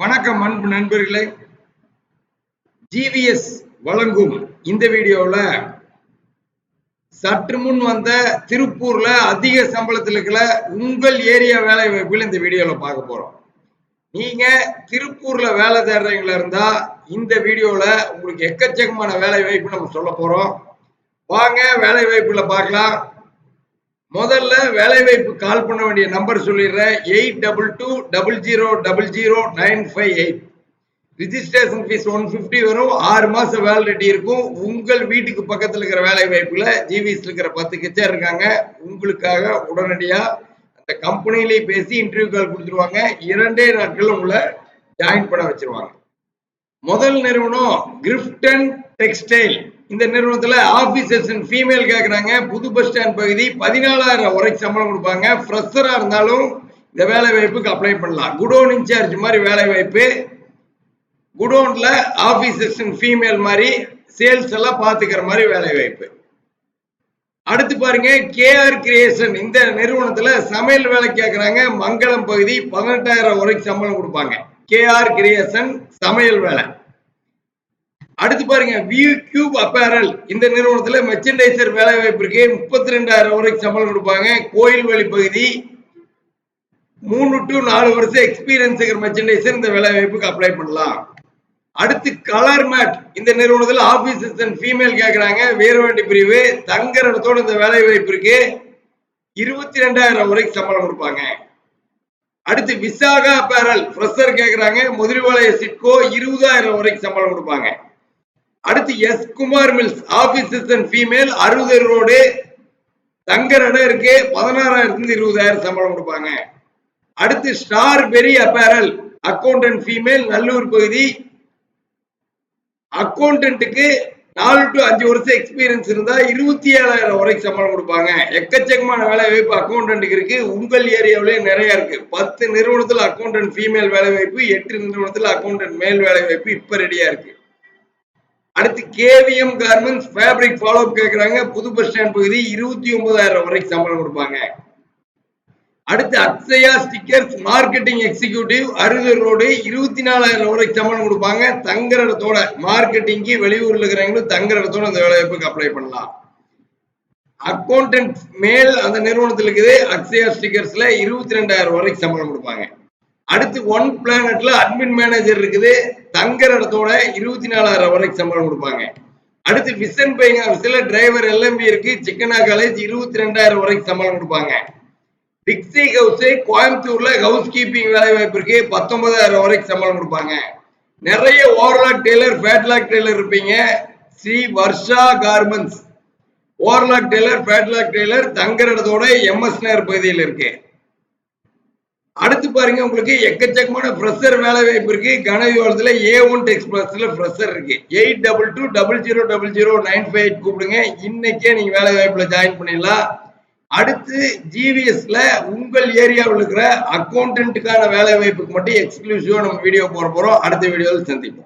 வணக்கம் அன்பு நண்பர்களே. ஜிவிஎஸ் வழங்கும் இந்த வீடியோவில் சற்று முன் வந்த திருப்பூர்ல அதிக சம்பளத்தில் இருக்கிற உங்கள் ஏரியா வேலை வாய்ப்புகள் இந்த வீடியோவில் பார்க்க போறோம். நீங்க திருப்பூர்ல வேலை தேடுறீங்களா இருந்தா இந்த வீடியோவில் உங்களுக்கு எக்கச்சக்கமான வேலை வாய்ப்பு நம்ம சொல்ல போறோம். வாங்க வேலை வாய்ப்புல பார்க்கலாம். முதல்ல வேலைவாய்ப்பு கால் பண்ண வேண்டிய நம்பர் சொல்லிடுறேன். Eight double two double zero double zero nine five eight registration fees one fifty வரும். ஆறு மாதம் வேலிடிட்டி இருக்கும். உங்கள் வீட்டுக்கு பக்கத்தில் இருக்கிற வேலை வாய்ப்பில் ஜிவிஎஸ் இருக்கிற பத்து கிச்சர் இருக்காங்க. உங்களுக்காக உடனடியாக அந்த கம்பெனிலேயே பேசி இன்டர்வியூ கால் கொடுத்துருவாங்க. இரண்டே நாட்கள் உங்களை ஜாயின் பண்ண வச்சிருவாங்க. முதல் நிறுவனம் கிரிப்டன் டெக்ஸ்டைல் இந்த நிறுவனத்துல ஆபீசர்ஸ் ஃபீமேல் கேட்குறாங்க புது பஸ் ஸ்டாண்ட் பகுதி பதினாலாயிரம் வரைக்கும் சம்பளம் கொடுப்பாங்க. ஃப்ரெஷராக இருந்தாலும் இந்த வேலை வாய்ப்புக்கு அப்ளை பண்ணலாம். குடோன் இன்சார்ஜ் மாதிரி வேலை வாய்ப்பு. குடோன்ல ஆபீசர்ஸ் ஃபீமேல் மாதிரி சேல்ஸ் எல்லாம் பார்த்துக்கிற மாதிரி வேலை வாய்ப்பு. அடுத்து பாருங்க கேஆர் கிரியேஷன் இந்த நிறுவனத்துல சமையல் வேலை கேட்கறாங்க மங்களம் பகுதி பதினெட்டாயிரம் வரைக்கும் சம்பளம் கொடுப்பாங்க. கேஆர் கிரியேஷன் சமையல் வேலை. அடுத்து பாருங்க வியூ கியூப் அப்பேரல் இந்த நிறுவனத்துல மெர்ச்சன்டைசர் வேலை வாய்ப்பிற்கு முப்பத்தி ரெண்டாயிரம் வரைக்கும் சம்பளம் கொடுப்பாங்க. கோயில்வெளி பகுதி மூணு டு நாலு வருஷம் எக்ஸ்பீரியன்ஸ் இருக்கிற மெர்ச்சன்டைசர் இந்த வேலை வாய்ப்புக்கு அப்ளை பண்ணலாம். அடுத்து கலர் மேட் இந்த நிறுவனத்துல ஆபீசர்ஸ் அண்ட் ஃபீமேல் கேட்குறாங்க வீரவாண்டி பிரிவு. தங்கரத்தோட இந்த வேலை வாய்ப்பிற்கு இருபத்தி ரெண்டாயிரம் வரைக்கும் சம்பளம் கொடுப்பாங்க. அடுத்து விசாகா அப்பேரல் ஃப்ரெஷர் கேட்குறாங்க முதலிவாளைய சிட்கோ இருபதாயிரம் வரைக்கும் சம்பளம் கொடுப்பாங்க. அடுத்து S Kumar mills officers and female அறுபது ரோடு. தங்கர் இடம் இருக்கு பதினாறாயிரத்துல இருபதாயிரம் சம்பளம் கொடுப்பாங்க. அடுத்து star berry apparel accountant female Nallur பகுதி. அக்கௌண்டன்ட்டுக்கு நாலு டு அஞ்சு வருஷம் எக்ஸ்பீரியன்ஸ் இருந்தா இருபத்தி ஏழாயிரம் வரைக்கும் சம்பளம் கொடுப்பாங்க. எக்கச்சக்கமான வேலை வாய்ப்பு அக்கௌண்டன்ட்டுக்கு இருக்கு. உங்கள் ஏரியாவிலேயே நிறைய இருக்கு. பத்து நிறுவனத்துல அக்கௌண்டன்ட் ஃபீமேல் வேலை வாய்ப்பு எட்டு நிறுவனத்துல அக்கௌண்டன்ட் மேல் வேலை வாய்ப்பு இப்ப ரெடியா இருக்கு. அடுத்து கேவிஎம் கார்மெண்ட்ஸ் ஃபேப்ரிக் ஃபாலோ கேட்குறாங்க புது பஸ் ஸ்டாண்ட் பகுதி இருபத்தி ஒன்பதாயிரம் வரைக்கும் சம்பளம் கொடுப்பாங்க. அடுத்து அக்ஷயா ஸ்டிக்கர்ஸ் மார்க்கெட்டிங் எக்ஸிக்யூட்டிவ் அறுபது ரோடு இருபத்தி நாலாயிரம் வரைக்கும் சம்பளம் கொடுப்பாங்க. தங்குற இடத்தோட மார்க்கெட்டிங்க்கு வெளியூர்ல இருக்கிறவங்களும் தங்குற இடத்தோட அந்த வேலைவாய்ப்புக்கு அப்ளை பண்ணலாம். அக்கௌண்டன்ட் மேல் அந்த நிறுவனத்தில் இருக்குது. அக்ஷயா ஸ்டிக்கர்ஸ்ல இருபத்தி ரெண்டாயிரம் வரைக்கும் சம்பளம் கொடுப்பாங்க. அடுத்து ஒன் பிளானட்ல அட்மின் மேனேஜர் இருக்குது. தங்குற இடத்தோட இருபத்தி நாலாயிரம் வரைக்கும் சம்பளம் கொடுப்பாங்க. அடுத்து விசன் பைங்க ஆஃபீஸில் டிரைவர் எல்எம்பி இருக்கு. சிக்கனா காலேஜ் இருபத்தி ரெண்டாயிரம் வரைக்கும் சம்பளம் கொடுப்பாங்க. டிக்ஸி ஹவுஸ் கோயம்புத்தூர்ல ஹவுஸ் கீப்பிங் வேலை வாய்ப்பு இருக்கு. பத்தொன்பதாயிரம் வரைக்கும் சம்பளம் கொடுப்பாங்க. நிறைய ஓவர்லாக் டெய்லர் ஃபேட்லாக் டெய்லர் இருப்பீங்க. Sri Varsha garments overlock tailor flatlock tailor தங்குற இடத்தோட எம்எஸ் நகர் பகுதியில் இருக்கு. அடுத்து பாருங்க உங்களுக்கு எக்கச்சக்கமான ஃப்ரெஷர் வேலை வாய்ப்பு இருக்கு. கனவிவாளத்துல ஏ ஒன் எக்ஸ்பிரஸ்ல ஃப்ரெஷர் இருக்கு. Eight double two double zero double zero nine five eight கூப்பிடுங்க. இன்னைக்கே நீங்க வேலை வாய்ப்புல ஜாயின் பண்ணிடலாம். அடுத்து ஜிவிஎஸ்ல உங்கள் ஏரியாவில் இருக்கிற அக்கௌண்டன்ட்டுக்கான வேலை வாய்ப்புக்கு மட்டும் எக்ஸ்க்ளூசிவா நம்ம வீடியோ போட போறோம். அடுத்த வீடியோவில் சந்திப்போம்.